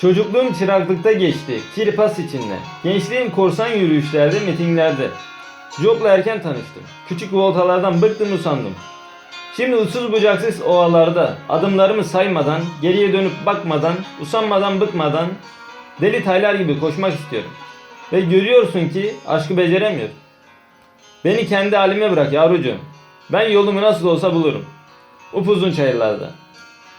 Çocukluğum çıraklıkta geçti, kirpas içinde. Gençliğim korsan yürüyüşlerde, mitinglerde. Job'la erken tanıştım. Küçük voltalardan bıktım usandım. Şimdi uçsuz bucaksız ovalarda, adımlarımı saymadan, geriye dönüp bakmadan, usanmadan bıkmadan, deli taylar gibi koşmak istiyorum. Ve görüyorsun ki aşkı beceremiyor. Beni kendi halime bırak yavrucuğum. Ben yolumu nasıl olsa bulurum. Upuzun çayırlarda.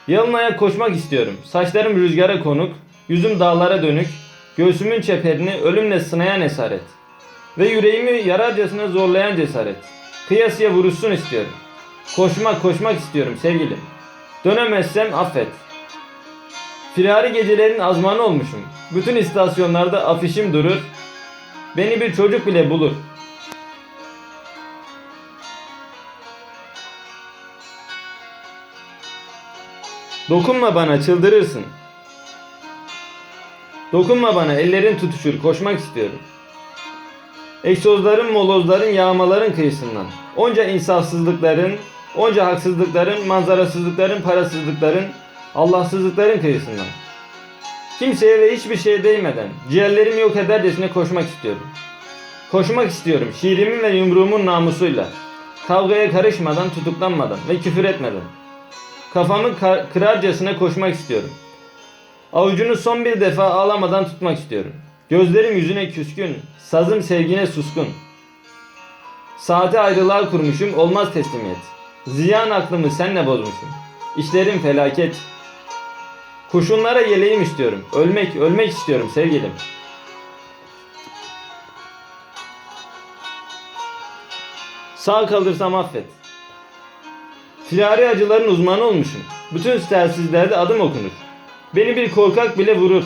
Yalın ayak koşmak istiyorum. Saçlarım rüzgara konuk, yüzüm dağlara dönük, göğsümün çeperini ölümle sınayan esaret. Ve yüreğimi yararcasına zorlayan cesaret. Kıyasıya vuruşsun istiyorum. Koşmak koşmak istiyorum sevgilim. Dönemezsem affet. Firari gecelerin azmanı olmuşum. Bütün istasyonlarda afişim durur. Beni bir çocuk bile bulur. Dokunma bana çıldırırsın. Dokunma bana ellerin tutuşur koşmak istiyorum. Egzozların, molozların, yağmaların kıyısından. Onca insafsızlıkların, onca haksızlıkların, manzarasızlıkların, parasızlıkların, Allahsızlıkların kıyısından. Kimseye ve hiçbir şeye değmeden, ciğerlerimi yok edercesine koşmak istiyorum. Koşmak istiyorum şiirimin ve yumruğumun namusuyla. Kavgaya karışmadan, tutuklanmadan ve küfür etmeden. Kafamı ka- kırarcasına koşmak istiyorum. Avucunu son bir defa ağlamadan tutmak istiyorum. Gözlerim yüzüne küskün, sazım sevgine suskun. Saate ayrılığa kurmuşum, olmaz teslimiyet. Ziyan aklımı senle bozmuşum. İşlerim felaket. Kurşunlara yeleğim istiyorum. Ölmek, ölmek istiyorum sevgilim. Sağ kalırsam affet. Firari acıların uzmanı olmuşum. Bütün telsizlerde adım okunur. Beni bir korkak bile vurur.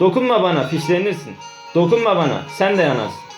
Dokunma bana fişlenirsin. Dokunma bana sen de yanarsın.